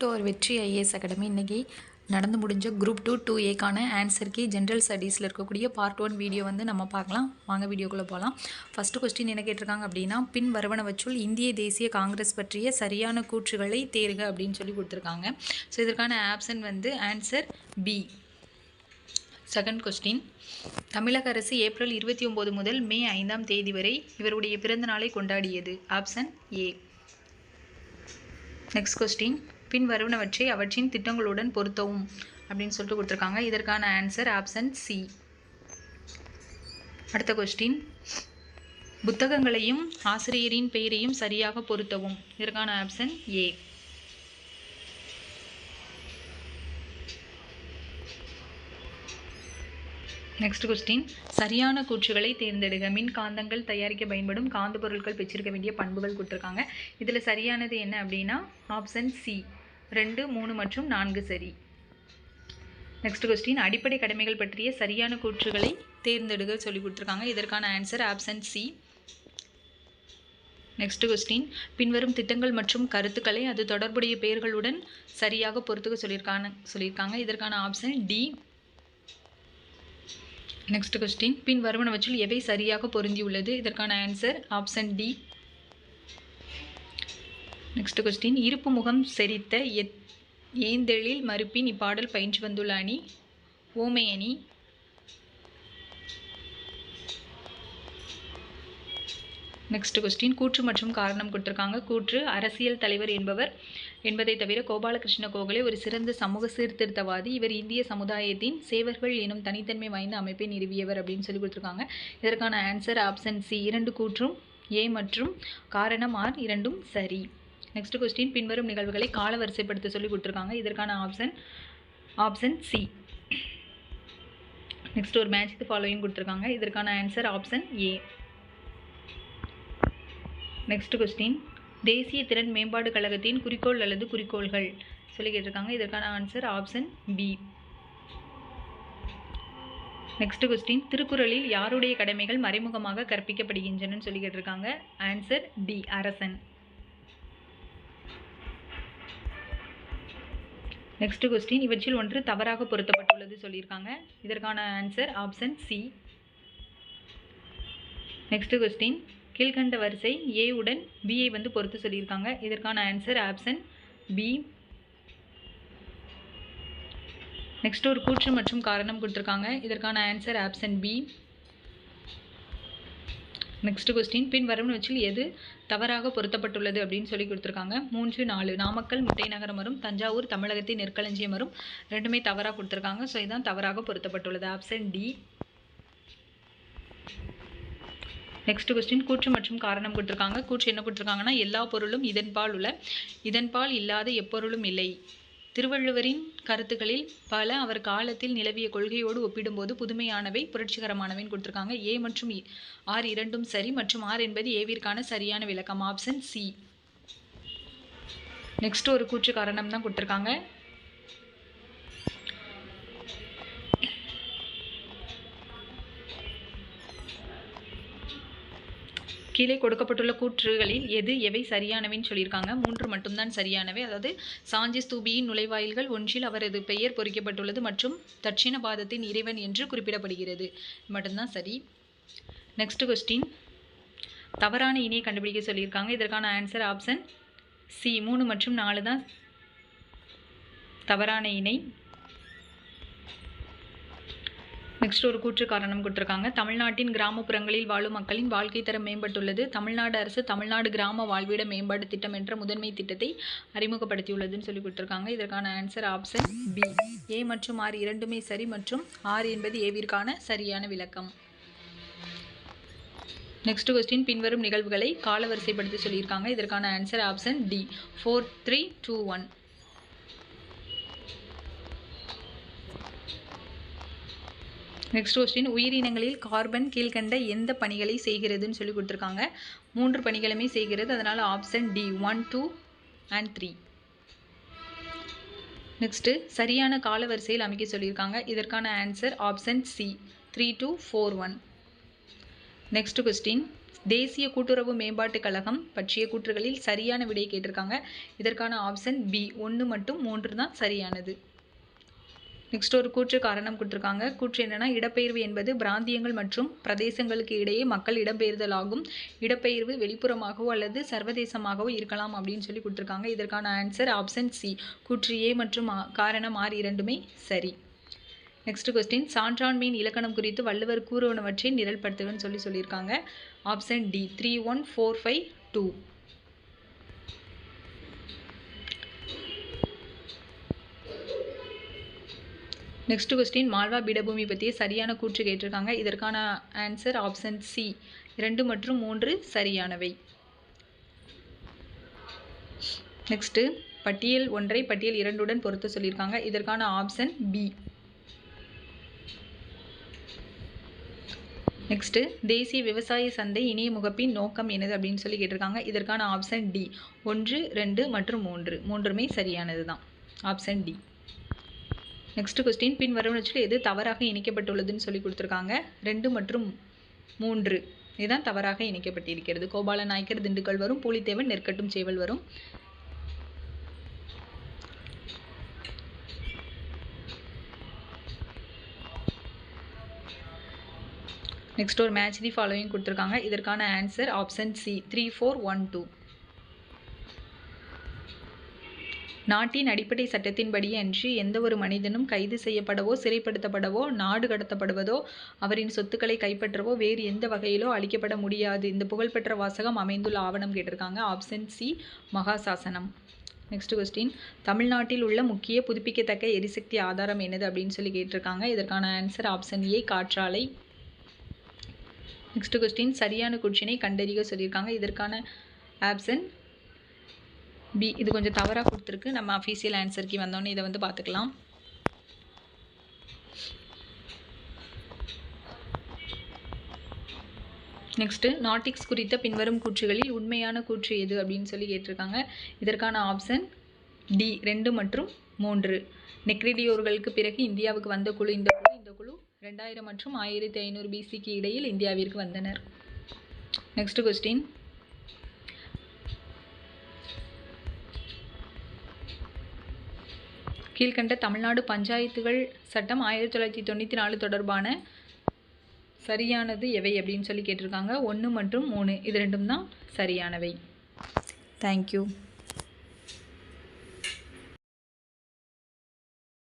Door ஒரு வெற்றி IAS academy. இன்றைக்கி நடந்து முடிஞ்ச குரூப் டூ டூ ஏக்கான ஆன்சர் ஜென்ரல் ஸ்டடீஸில் இருக்கக்கூடிய பார்ட் ஒன் வீடியோ வந்து நம்ம பார்க்கலாம். வாங்க வீடியோக்குள்ளே போகலாம் ஃபஸ்ட்டு கொஸ்டின் என்ன கேட்டிருக்காங்க அப்படின்னா பின் வரவணவச்சுள் இந்திய தேசிய காங்கிரஸ் பற்றிய சரியான கூற்றுகளை தேர்க அப்படின்னு சொல்லி கொடுத்துருக்காங்க. ஸோ இதற்கான ஆப்ஷன் வந்து ஆன்சர் பி செகண்ட் கொஸ்டின் தமிழக அரசு ஏப்ரல் இருபத்தி ஒம்பது முதல் மே ஐந்தாம் தேதி வரை இவருடைய பிறந்த நாளை கொண்டாடியது. ஆப்ஷன் ஏ நெக்ஸ்ட் கொஸ்டின் பின் வருவனவற்றை அவற்றின் திட்டங்களுடன் பொருத்தவும் அப்படின்னு சொல்லிட்டு கொடுத்துருக்காங்க. இதற்கான ஆன்சர் ஆப்ஷன் சி அடுத்த கொஸ்டின் புத்தகங்களையும் ஆசிரியரின் பெயரையும் சரியாக பொருத்தவும். இதற்கான ஆப்ஷன் ஏ நெக்ஸ்ட் கொஸ்டின் சரியான கூற்றுகளை தேர்ந்தெடுக. மின் காந்தங்கள் தயாரிக்க பயன்படும் காந்த பொருட்கள் பெற்றிருக்க வேண்டிய பண்புகள் கொடுத்துருக்காங்க. இதில் சரியானது என்ன அப்படின்னா ஆப்ஷன் சி ரெண்டு மூணு மற்றும் நான்கு சரி. நெக்ஸ்ட் கொஸ்டின் அடிப்படை கடமைகள் பற்றிய சரியான கூற்றுகளை தேர்ந்தெடுக்க சொல்லி கொடுத்துருக்காங்க. இதற்கான answer option C next question பின்வரும் திட்டங்கள் மற்றும் கருத்துக்களை அது தொடர்புடைய பெயர்களுடன் சரியாக பொறுத்துக்க சொல்லியிருக்காங்க சொல்லியிருக்காங்க. இதற்கான ஆப்ஷன் டி நெக்ஸ்ட் கொஸ்டின் பின் வருவனவற்றில் எவை சரியாக பொருந்தியுள்ளது? இதற்கான answer option D next question இருப்பு முகம் செரித்த எத் ஏந்தெழில் மறுப்பின் இப்பாடல் பயின்று வந்துள்ள அணி ஓமை அணி. நெக்ஸ்ட் கொஸ்டின் கூற்று மற்றும் காரணம் கொடுத்துருக்காங்க. கூற்று அரசியல் தலைவர் என்பவர் என்பதை தவிர கோபாலகிருஷ்ண கோகலே ஒரு சிறந்த சமூக சீர்திருத்தவாதி. இவர் இந்திய சமுதாயத்தின் சேவர்கள் எனும் தனித்தன்மை வாய்ந்த அமைப்பை நிறுவியவர் அப்படின்னு சொல்லி கொடுத்துருக்காங்க. இதற்கான ஆன்சர் ஆப்ஷன் சி இரண்டு கூற்றும் ஏ மற்றும் காரணம் ஆர் இரண்டும் சரி. நெக்ஸ்ட் கொஸ்டின் பின்வரும் நிகழ்வுகளை கால வரிசைப்படுத்த சொல்லி கொடுத்துருக்காங்க. இதற்கான ஆப்ஷன் ஆப்ஷன் சி நெக்ஸ்ட் ஒரு மேட்ச் இது ஃபாலோயிங் கொடுத்துருக்காங்க. இதற்கான answer option A next question தேசிய திறன் மேம்பாடு கழகத்தின் குறிக்கோள் அல்லது குறிக்கோள்கள். சொல்லி கேட்டிருக்காங்க. இதற்கான answer option B next question திருக்குறளில் யாருடைய கடமைகள் மறைமுகமாக கற்பிக்கப்படுகின்றன சொல்லி கேட்டிருக்காங்க. ஆன்சர் டி அரசன். நெக்ஸ்ட் கொஸ்டின் இவற்றில் ஒன்று தவறாக பொருத்தப்பட்டுள்ளது சொல்லியிருக்காங்க. இதற்கான answer option C next question கீழ்கண்ட வரிசை ஏ உடன் பிஐ வந்து பொறுத்து சொல்லியிருக்காங்க. இதற்கான ஆன்சர் ஆப்ஷன் பி நெக்ஸ்ட் ஒரு கூற்று மற்றும் காரணம் கொடுத்துருக்காங்க. இதற்கான answer option B next question பின் வச்சில் எது தவறாக பொருத்தப்பட்டுள்ளது அப்படின்னு சொல்லி கொடுத்துருக்காங்க. மூன்று நாலு. நாமக்கல் முட்டை நகரம் வரும் தஞ்சாவூர் தமிழகத்தின் நெற்களஞ்சியம் வரும் ரெண்டுமே தவறாக கொடுத்துருக்காங்க. ஸோ இதுதான் தவறாக பொருத்தப்பட்டுள்ளது. ஆப்ஷன் டி நெக்ஸ்ட் கொஸ்டின் கூற்று மற்றும் காரணம் கொடுத்துருக்காங்க. கூற்று என்ன கொடுத்துருக்காங்கன்னா எல்லா பொருளும் இதன்பால் உள்ள இதன்பால் இல்லாத எப்பொருளும் இல்லை. திருவள்ளுவரின் கருத்துக்களில் பல அவர் காலத்தில் நிலவிய கொள்கையோடு ஒப்பிடும்போது புதுமையானவை புரட்சிகரமானவைன்னு கொடுத்துருக்காங்க. ஏ மற்றும் ஆர் இரண்டும் சரி மற்றும் ஆர் என்பது ஏவிற்கான சரியான விளக்கம். Option C. நெக்ஸ்ட் ஒரு கூற்று காரணம் தான் கொடுத்துருக்காங்க. கீழே கொடுக்கப்பட்டுள்ள கூற்றுகளில் எது எவை சரியானவைன்னு சொல்லியிருக்காங்க. மூன்று மட்டும்தான் சரியானவை. அதாவது சாஞ்சி ஸ்தூபியின் நுழைவாயில்கள் ஒன்றில் அவரது பெயர் பொறிக்கப்பட்டுள்ளது மற்றும் தட்சிண பாதத்தின் இறைவன் என்று குறிப்பிடப்படுகிறது. மட்டும்தான் சரி. நெக்ஸ்ட் கொஸ்டின் தவறான இணையை கண்டுபிடிக்க சொல்லியிருக்காங்க. இதற்கான ஆன்சர் ஆப்ஷன் சி மூணு மற்றும் நாலு தான் தவறான இணை. நெக்ஸ்ட் ஒரு கூற்று காரணம் கொடுத்துருக்காங்க. தமிழ்நாட்டின் கிராமப்புறங்களில் வாழும் மக்களின் வாழ்க்கை தரம் மேம்பட்டுள்ளது. தமிழ்நாடு அரசு தமிழ்நாடு கிராம வாழ்விட மேம்பாடு திட்டம் என்ற முதன்மை திட்டத்தை அறிமுகப்படுத்தியுள்ளதுன்னு சொல்லி கொடுத்துருக்காங்க. இதற்கான ஆன்சர் ஆப்ஷன் பி ஏ மற்றும் ஆர் இரண்டுமே சரி மற்றும் ஆர் என்பது ஏவிற்கான சரியான விளக்கம். நெக்ஸ்ட் கொஸ்டின் பின்வரும் நிகழ்வுகளை காலவரிசைப்படுத்தி சொல்லியிருக்காங்க. இதற்கான answer option D four three two one next question உயிரினங்களில் கார்பன் கீழ்கண்ட எந்த பணிகளை செய்கிறதுன்னு சொல்லி கொடுத்துருக்காங்க. மூன்று பணிகளுமே செய்கிறது. அதனால் option D one two and three next சரியான கால வரிசையில் அமைக்க சொல்லியிருக்காங்க. இதற்கான answer option C three two four one next question தேசிய கூட்டுறவு மேம்பாட்டுக் கழகம் பற்றிய கூற்றுகளில் சரியான விடை கேட்டிருக்காங்க. இதற்கான ஆப்ஷன் பி ஒன்று மட்டும் மூன்று தான் சரியானது. நெக்ஸ்ட் ஒரு கூற்று காரணம் கொடுத்துருக்காங்க. கூற்று என்னென்னா இடப்பெயர்வு என்பது பிராந்தியங்கள் மற்றும் பிரதேசங்களுக்கு இடையே மக்கள் இடம்பெயர்தல் ஆகும் இடப்பெயர்வு வெளிப்புறமாகவோ அல்லது சர்வதேசமாகவோ இருக்கலாம் அப்படின்னு சொல்லி கொடுத்துருக்காங்க. இதற்கான ஆன்சர் ஆப்ஷன் சி கூற்று ஏ மற்றும் காரணம் ஆர் இரண்டுமே சரி. நெக்ஸ்ட் கொஸ்டின் சான்றாண்மையின் இலக்கணம் குறித்து வள்ளுவர் கூறுவனவற்றை நிரல்படுத்துகன்னு சொல்லி சொல்லியிருக்காங்க. Option D three one four five two next question Malwa பீடபூமி பற்றிய சரியான கூற்று கேட்டிருக்காங்க. இதற்கான ஆன்சர் ஆப்ஷன் சி இரண்டு மற்றும் மூன்று சரியானவை. நெக்ஸ்ட்டு பட்டியல் ஒன்றை பட்டியல் இரண்டுடன் பொருத்த சொல்லியிருக்காங்க. இதற்கான ஆப்ஷன் பி நெக்ஸ்ட்டு தேசிய விவசாய சந்தை இணைய முகப்பின் நோக்கம் என்னது அப்படின்னு சொல்லி கேட்டிருக்காங்க. இதற்கான ஆப்ஷன் டி ஒன்று ரெண்டு மற்றும் மூன்று. மூன்றுமே சரியானது தான் ஆப்ஷன் டி நெக்ஸ்ட் கொஸ்டின் பின் வருவனவற்றில் எது தவறாக இணைக்கப்பட்டுள்ளதுன்னு சொல்லி கொடுத்துருக்காங்க. ரெண்டு மற்றும் மூன்று. இதுதான் தவறாக இணைக்கப்பட்டிருக்கிறது. கோபால நாயக்கர் திண்டுக்கல் வரும். பூலித்தேவன் நெற்கட்டும் சேவல் வரும். நெக்ஸ்ட் ஒரு மேட்ச் தி ஃபாலோயிங் கொடுத்துருக்காங்க. இதற்கான answer option C three four one two நாட்டின் அடிப்படை சட்டத்தின்படி அன்றி எந்த ஒரு மனிதனும் கைது செய்யப்படவோ சிறைப்படுத்தப்படவோ நாடு கடத்தப்படுவதோ அவரின் சொத்துக்களை கைப்பற்றவோ வேறு எந்த வகையிலோ அளிக்கப்பட முடியாது. இந்த புகழ்பெற்ற வாசகம் அமைந்துள்ள ஆவணம் கேட்டிருக்காங்க. ஆப்ஷன் சி மகாசாசனம். நெக்ஸ்ட் கொஸ்டின் தமிழ்நாட்டில் உள்ள முக்கிய புதுப்பிக்கத்தக்க எரிசக்தி ஆதாரம் என்னது அப்படின்னு சொல்லி கேட்டிருக்காங்க. இதற்கான ஆன்சர் ஆப்ஷன் ஏ காற்றாலை. நெக்ஸ்ட் கொஸ்டின் சரியான குச்சினை கண்டறிய சொல்லியிருக்காங்க. இதற்கான ஆப்ஷன் பி இது கொஞ்சம் தவறாக கொடுத்துருக்கு. நம்ம அஃபீஷியல் ஆன்சருக்கு வந்தோன்னே இதை வந்து பார்த்துக்கலாம். நெக்ஸ்ட்டு நாட்டிக்ஸ் குறித்த பின்வரும் கூற்றுகளில் உண்மையான கூற்று எது அப்படின்னு சொல்லி கேட்டிருக்காங்க. இதற்கான ஆப்ஷன் டி ரெண்டு மற்றும் மூன்று. நெக்ரிடியோர்களுக்கு பிறகு இந்தியாவுக்கு வந்த குழு இந்த குழு இந்த குழு ரெண்டாயிரம் மற்றும் ஆயிரத்தி ஐநூறு பிசிக்கு இடையில் இந்தியாவிற்கு வந்தனர். நெக்ஸ்ட் கொஸ்டின் கீழ்கண்ட தமிழ்நாடு பஞ்சாயத்துகள் சட்டம் ஆயிரத்தி தொள்ளாயிரத்தி தொண்ணூற்றி நாலு தொடர்பான சரியானது எவை அப்படின்னு சொல்லி கேட்டிருக்காங்க. ஒன்று மற்றும் மூணு. இது ரெண்டும் தான் சரியானவை தேங்க்யூ